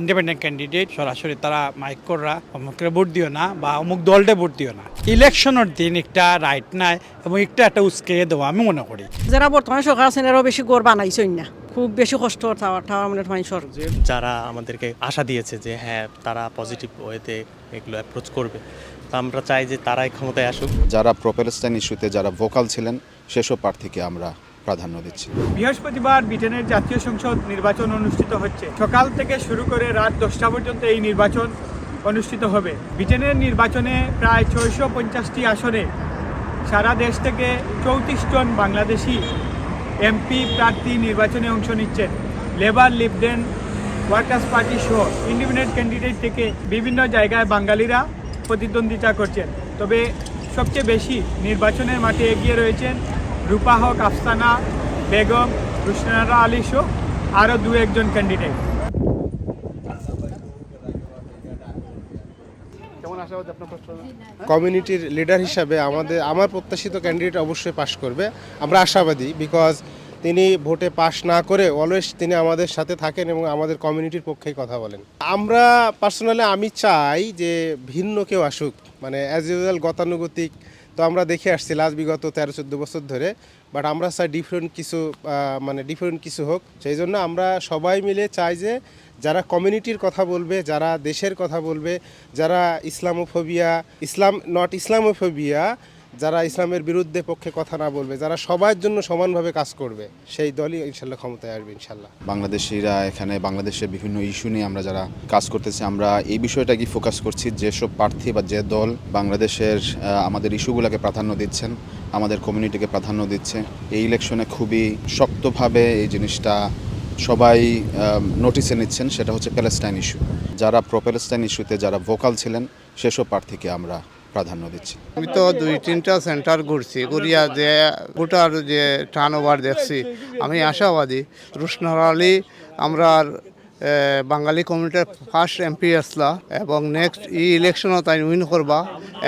Independent candidate সরাসরি তারা mic কররা অমুকরে vote দিও না বা অমুক দলটা ভোট দিও না। ইলেকশনের দিন একটা রাইট নাই এবং একটা একটা উস্কে দেওয়া আমি মনে করি। যারা বর্তমানে সরকার আছেন এরাও বেশি গড় বানাইছেন না। খুব বেশি কষ্ট মানুষের যারা আমাদেরকে আশা দিয়েছে যে হ্যাঁ তারা পজিটিভ ওয়েতে এগুলো অ্যাপ্রোচ করবে। তো আমরা চাই যে তারাই ক্ষমতায় আসুক। যারা প্রোপেলস্টাইন ইস্যুতে যারা ভোকাল ছিলেন সেসব প্রার্থীকে আমরা প্রাধান্য দিচ্ছি। বৃহস্পতিবার ব্রিটেনের জাতীয় সংসদ নির্বাচন অনুষ্ঠিত হচ্ছে। সকাল থেকে শুরু করে রাত দশটা পর্যন্ত এই নির্বাচন অনুষ্ঠিত হবে। ব্রিটেনের নির্বাচনে প্রায় ছয়শো পঞ্চাশটি আসনে সারা দেশ থেকে চৌত্রিশ জন বাংলাদেশি এমপি প্রার্থী নির্বাচনে অংশ নিচ্ছেন। Labour Lib Dem workers party সহ ইন্ডিপেন্ডেন্ট ক্যান্ডিডেট থেকে বিভিন্ন জায়গায় বাঙালিরা প্রতিদ্বন্দ্বিতা করছেন। তবে সবচেয়ে বেশি নির্বাচনের মাঠে এগিয়ে রয়েছেন রূপা হক আফসানা বেগম রুশনারা আলী সহ আরও দু একজন ক্যান্ডিডেট কমিউনিটির লিডার হিসাবে আমাদের আমার প্রত্যাশিত ক্যান্ডিডেট অবশ্যই পাশ করবে। আমরা আশাবাদী বিকজ তিনি ভোটে পাশ না করে অলওয়েজ তিনি আমাদের সাথে থাকেন এবং আমাদের কমিউনিটির পক্ষেই কথা বলেন। আমরা পার্সোনালি আমি চাই যে ভিন্ন কেউ আসুক। মানে অ্যাজ ইউজুয়াল গতানুগতিক তো আমরা দেখে আসছি, লাস্ট বিগত তেরো চোদ্দ বছর ধরে। বাট আমরা চাই ডিফারেন্ট কিছু মানে ডিফারেন্ট কিছু হোক। সেই জন্য আমরা সবাই মিলে চাই যে যারা কমিউনিটির কথা বলবে, যারা দেশের কথা বলবে, যারা ইসলামোফোবিয়া, ইসলাম নট ইসলামোফোবিয়া যারা ইসলামের বিরুদ্ধে পক্ষে কথা না বলবে, যারা সবার জন্য সমানভাবে কাজ করবে, সেই দলই ইনশাল্লাহ ক্ষমতায় আসবে ইনশাল্লাহ। বাংলাদেশিরা এখানে বাংলাদেশের বিভিন্ন ইস্যু নিয়ে আমরা যারা কাজ করতেছি, আমরা এই বিষয়টাকে ফোকাস করছি, যেসব প্রার্থী বা যে দল বাংলাদেশের আমাদের ইস্যুগুলোকে প্রাধান্য দিচ্ছেন, আমাদের কমিউনিটিকে প্রাধান্য দিচ্ছে, এই ইলেকশনে খুবই শক্তভাবে এই জিনিসটা সবাই নোটিসে নিচ্ছেন, সেটা হচ্ছে প্যালেস্টাইন ইস্যু যারা প্রো প্যালেস্টাইন ইস্যুতে যারা ভোকাল ছিলেন, সেসব প্রার্থীকে আমরা প্রাধান্য দিচ্ছি। আমি তো দুই, তিনটা সেন্টার ঘুরছি, ঘুরিয়া যে ভোটার যে টার্ন ওভার দেখছি, আমি আশাবাদী। রুশনার আলী, আমরা বাঙালি কমিউনিটির ফার্স্ট এমপি আসলা এবং নেক্সট ই ইলেকশনও তাই উইন করবা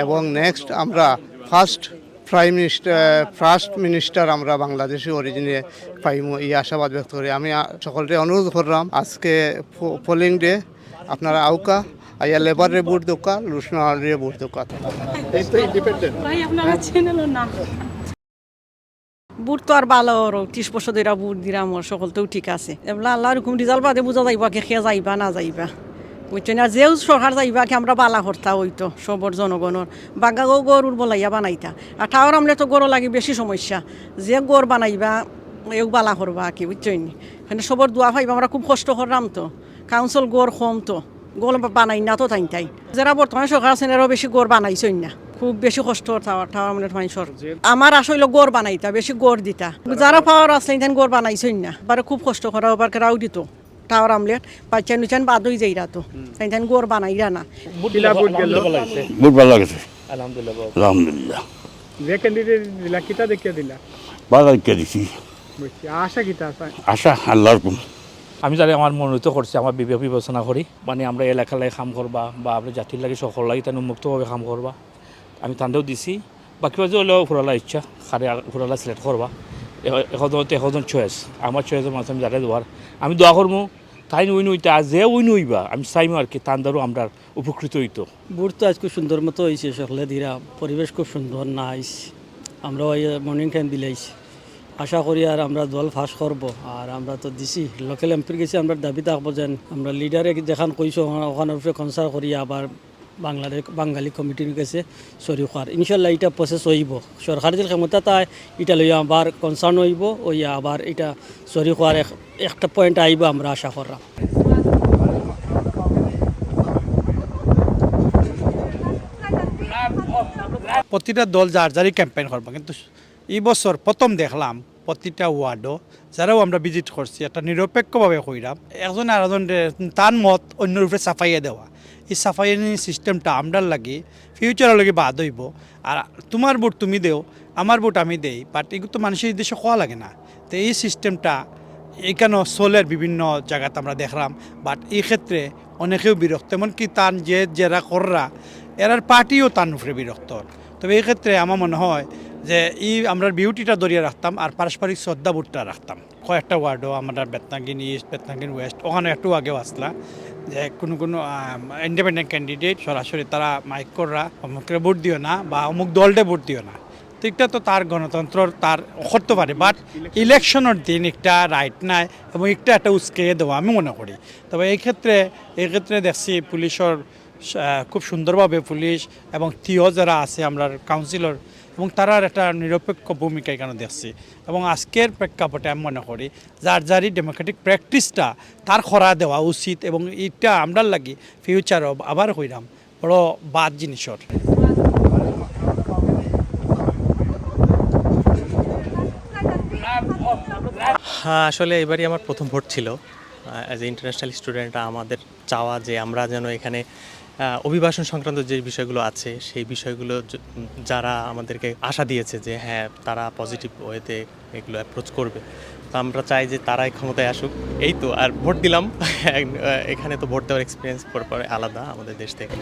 এবং নেক্সট আমরা first prime minister first minister আমরা বাংলাদেশি অরিজিনে পাইম, এই আশাবাদ ব্যক্ত করি। আমি সকলকে অনুরোধ করলাম, আজকে পোলিং ডে আপনারা আউকা আইয়া লেবারে ভোট দোকা রুশনারে ভোট দোকা ভাই আপনারা চ্যানেলের নাম বুট তো আর ভালো ওর ত্রিশ বছর ধরে বুট দিলাম ওর সকলতেও ঠিক আছে। এবার আল্লাহ রকম রেজাল্ট বাদে বুঝা যাইবা কে খেয়ে যাইবা না যাইবা। বুঝছেন আর যেও সরকার যাইবা কি আমরা বালা হরতা হইতো সবর জনগণর। বাগা গো গরুর বলাইয়া বানাইতা। আর ঠাওয়ার আমলে তো গরু লাগি বেশি সমস্যা। যে গড় বানাইবা এও বালা করবা কি বুঝছেন এখানে সবর দোয়া পাইবা আমরা খুব কষ্ট করলাম তো। কাউন্সিল গড় কম তো। গোল বানাই না তো তাই তাই। যারা বর্তমানে সরকার আছেন এরাও বেশি গড় বানাইছেন না। খুব বেশি কষ্ট থাওয়ার থাওয়ার মানে মানুষের আমার আসলে গড় বানাইতা বেশি গড় দিতা। যারা পাওয়ার আসলেন তেন গড় বানাইছেন না। বারে খুব কষ্ট করা ওবার কেরাও দিত। টাওয়ার আমলেট বাচ্চা নুচান বাদ হয়ে যাইরা তো। তাই তেন গড় বানাইরা না। বহুত ভালো লাগছে। আলহামদুলিল্লাহ। যে ক্যান্ডিডেট দিলা কিতা দেখিয়ে দিলা? ভালো লাগিয়ে দিছি। আশা কিতা আশা আল্লাহর আমি জানি আমার মনোনীত করছি আমার বিবেক বিবেচনা করি মানে আমরা এলাকার লাগে কাম করবা বা আমরা জাতির লাগে সকল লাগে তার মুক্তভাবে কাম করবা আমি তান্দেও দিছি, বাকি বাজে হলেও ফুরালা ইচ্ছা খারে ফুরালা সিলেক্ট করবা এখন এখন চয়েস আমার চয়েসের মাঝে আমি যারা দেওয়ার আমি দোয়া করব তাই উইন হইতে আর যে উইন হইবা আমি চাইমো আর কি তান্দারও আমরা উপকৃত হইতো। বুট তো আজ খুব সুন্দর মতো হয়েছে সকলে ধীরা পরিবেশ খুব সুন্দর নাইস আমরা ওই মর্নিং টাইম বিলাইছি। আশা করি আর আমরা দল ফাঁস করব। আর আমরা তো দিছি, লোকাল এমপির গেছি আমরা দাবি থাকব যেন আমরা লিডারে যেখান কইছো ওখানের উপরে কনসার করি আবার বাংলাদেশ বাঙালি কমিটির কাছে সরি হওয়ার ইনশাল্লাহ এটা প্রসেস হইব। সরকার যে ক্ষমতা তাই এটা লইয়া আবার কনসার্ন হইব ওই আবার এটা সরি এক- একটা পয়েন্ট আইব আমরা আশা করলাম প্রতিটা দল যার যারই ক্যাম্পেইন করব কিন্তু এই বছর প্রথম দেখলাম প্রতিটা ওয়ার্ডও যারাও আমরা ভিজিট করছি একটা নিরপেক্ষভাবে কইরাম একজন আর একজন তার মত অন্য রূপে সাফাইয়ে দেওয়া। এই সাফাইয়ের সিস্টেমটা আমরার লাগে ফিউচারের লাগে বাদ হইব। আর তোমার ভোট তুমি দেও, আমার ভোট আমি দেই বাট এগুলো তো মানুষের উদ্দেশ্যে খাওয়া লাগে না। তো এই সিস্টেমটা এখানেও সোলের বিভিন্ন জায়গাতে আমরা দেখলাম বাট এই ক্ষেত্রে অনেকেও বিরক্ত, এমনকি তান যে যারা কররা, এরার পার্টিও তার উপরে বিরক্ত। তবে এই ক্ষেত্রে আমার মনে হয় যে ই আমরা বিউটিটা ধরিয়ে রাখতাম আর পারস্পরিক শ্রদ্ধা বুটটা রাখতাম। কয়েকটা ওয়ার্ডও আমরা বেতনাগিন ইস্ট বেতনাগিন ওয়েস্ট, ওখানে একটু আগেও আসলা। যে কোনো কোনো ইন্ডিপেন্ডেন্ট ক্যান্ডিডেট সরাসরি তারা মাইক কররা, অমুকরে ভোট দিও না বা অমুক দলটে ভোট দিও না। এটা তো তার গণতন্ত্রর তার করতে পারে বাট ইলেকশনের দিন একটা রাইট নাই এবং একটা একটা উস্কে দেওয়া আমি মনে করি। তবে এই ক্ষেত্রে এই ক্ষেত্রে দেখছি পুলিশের খুব সুন্দরভাবে পুলিশ এবং থিও যারা আছে, আমরা কাউন্সিলর এবং তারার একটা নিরপেক্ষ ভূমিকা এখানে দেখছি এবং আজকের প্রেক্ষাপটে আমি মনে করি, যার যারই ডেমোক্রেটিক প্র্যাকটিসটা তার খরা দেওয়া উচিত এবং এটা আমরা লাগি ফিউচারও আবার হইলাম বড় বাদ জিনিসর হ্যাঁ আসলে এবারই আমার প্রথম ভোট ছিল। অ্যাজ এ ইন্টারন্যাশনাল স্টুডেন্ট আমাদের চাওয়া যে আমরা যেন এখানে অভিবাসন সংক্রান্ত যে বিষয়গুলো আছে সেই বিষয়গুলো যারা আমাদেরকে আশা দিয়েছে যে হ্যাঁ তারা পজিটিভ ওয়েতে এগুলো অ্যাপ্রোচ করবে। তো আমরা চাই যে তারাই ক্ষমতায় আসুক। এই তো আর ভোট দিলাম। এখানে তো ভোট দেওয়ার এক্সপিরিয়েন্স পরে পরে আলাদা আমাদের দেশ থেকে।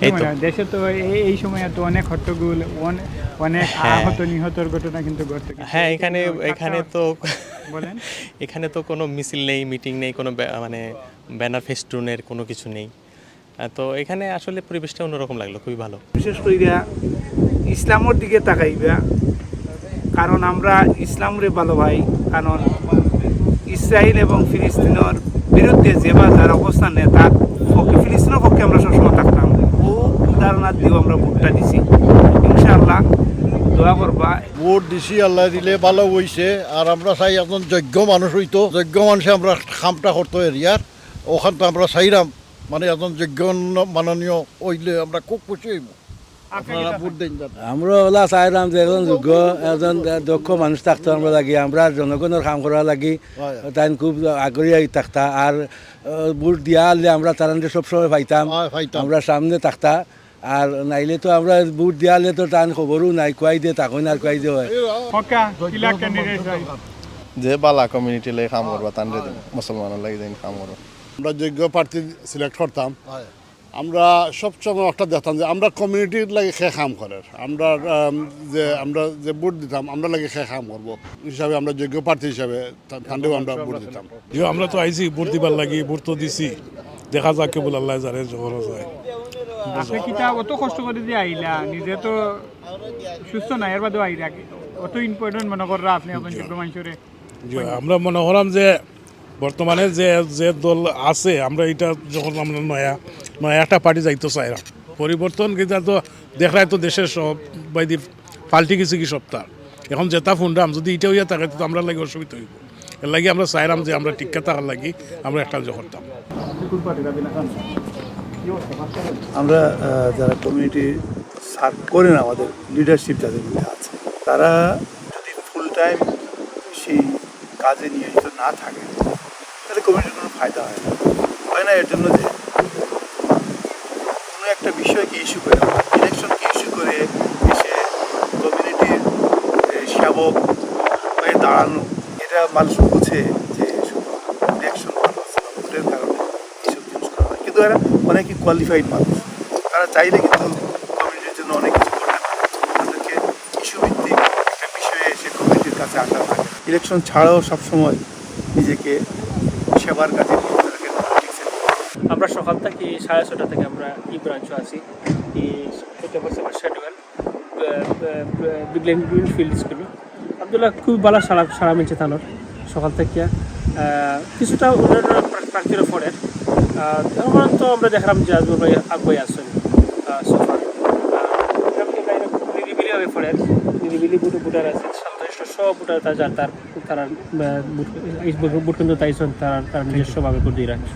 এই তো। দেশে তো এই- এই সময় তো অনেক হট্টগোল অনে- অনেক হ্যাঁ। আহত নিহতর ঘটনা কিন্তু ঘটতে হ্যাঁ এখানে এখানে তো বলেন। এখানে তো কোনো মিছিল নেই মিটিং নেই কোনো মানে ব্যানার ফেস্টুনের কোনো কিছু নেই। তো এখানে আসলে পরিবেশটা অন্যরকম লাগল খুবই ভালো। বিশেষ কইরা ইসলামের দিকে তাকাইবা কারণ আমরা ইসলামরে ভালো ভাই কারণ ইসরায়েল এবং ফিলিস্তিনের বিরুদ্ধে যে বা যার অবস্থান নেয় তার পক্ষে ফিলিস্তিনের পক্ষে আমরা সবসময় থাকতাম। ও ধারণা দিয়েও আমরা ভোটটা দিছি। ইনশাআল্লাহ দোয়া করবা। ভোট দিছি আল্লাহ দিলে ভালো হইছে আর আমরা চাই একজন যোগ্য মানুষ হইতো যোগ্য মানুষে আমরা খামটা করতো এরিয়ার ওখান তো আমরা চাইরাম। মানে একজন যোগ্য মাননীয় হইলে আমরা খুব খুশি হইব। আপনারা ভোট দেন আমরা ওলা চাইলাম যে এজন যোগ্য এজন দক্ষ মানুষ থাকতো আমরা লাগি আমরা জনগণের কাম করা লাগি। তাই খুব আগ্রহী থাকতা আর বুট দিয়া হলে আমরা তার সবসময় পাইতাম পাইতাম। আমরা সামনে থাকতা আর নাইলে তো আমরা বুট দিয়া হলে তো তান খবরও নাই কুয়াই দিয়ে তাকই না কুয়াই দিয়ে হয়। যে বালা কমিউনিটি লাগে কাম করবা তান মুসলমানের লাগে যেন কাম করবা আমরা যোগ্য প্রার্থী সিলেক্ট করতাম আমরা সবসময় একটা দেখতাম যে আমরা কমিউনিটির লাগে খে কাম করে। আমরা যে আমরা যে ভোট দিতাম আমরা লাগে খে কাম করব। হিসাবে আমরা যোগ্য প্রার্থী হিসাবে তান্ডেও আমরা ভোট দিতাম। যে আমরা তো আইছি ভোট দিবার লাগি ভোট তো দিছি। দেখা যাক কেবল আল্লাহ জানে যখন যায়। আপনি কিতা অত কষ্ট করে যে আইলা? নিজে তো সুস্থ নাই এর বাদেও আইলা অত ইম্পর্টেন্ট মনে কররা আপনি আপনার যোগ্য আমরা মনে করাম যে বর্তমানে যে যে দল আছে, আমরা এটা যখন আমরা নয়া নয়া একটা পার্টি যাইতে চাইলাম পরিবর্তন কিন্তু তো দেখায় তো দেশের সব বাইদি পাল্টি গেছে কি সপ্তাহ এখন যেটা ফোনরাম যদি এটা হইয়া থাকে, তো আমরা লাগে অসুবিধা হইব। এর লাগি আমরা চাইলাম যে আমরা টিকা থাকার লাগি, আমরা একটা করতাম আমরা যারা কমিউনিটি সার্ভ করেন আমাদের লিডারশিপ যাদের আছে, তারা যদি ফুল টাইম সেই কাজে নিয়োজিত না থাকে, তাহলে কমিউনিটির কোনো ফায়দা হয় না। হয় না এর জন্য যে কোনো একটা বিষয়কে ইস্যু করে ইলেকশনকে ইস্যু করে এসে কমিউনিটির সেবক হয়ে দাঁড়ানো, এটা মানুষ বুঝে যে ইলেকশন ভোটের কারণে এইসব জিনিস করা হয়। কিন্তু এরা অনেকই কোয়ালিফাইড মানুষ। তারা চাইলে কিন্তু কমিউনিটির জন্য অনেক কিছু করতে পারে তাদেরকে ইস্যু ভিত্তিক একটা বিষয়ে এসে কমিউনিটির কাছে আসা লাগে ইলেকশন ছাড়াও সবসময় নিজেকে সেবার কাজে আমরা সকাল থেকে সাড়ে ছটা থেকে আমরা ই ব্রাঞ্চ আছি। বিগলেন গ্রিন ফিল্ড স্কুল আবদুল্লাহ, খুব ভালো সারা সারা মিলছে তানোর সকাল থেকে কিছুটা অন্যান্য প্রার্থীরা তখন তো আমরা দেখলাম যে আজমল ভাই আগুয়াই আসছেন সোফার নিরিবিলিভাবে পড়েন। নিরিবিলি বুটো বুটার আছে। সব বুটার তার তার তারা বুট বুট কিন্তু তাইছেন তারা তার নিজস্বভাবে করে দিয়ে রাখে।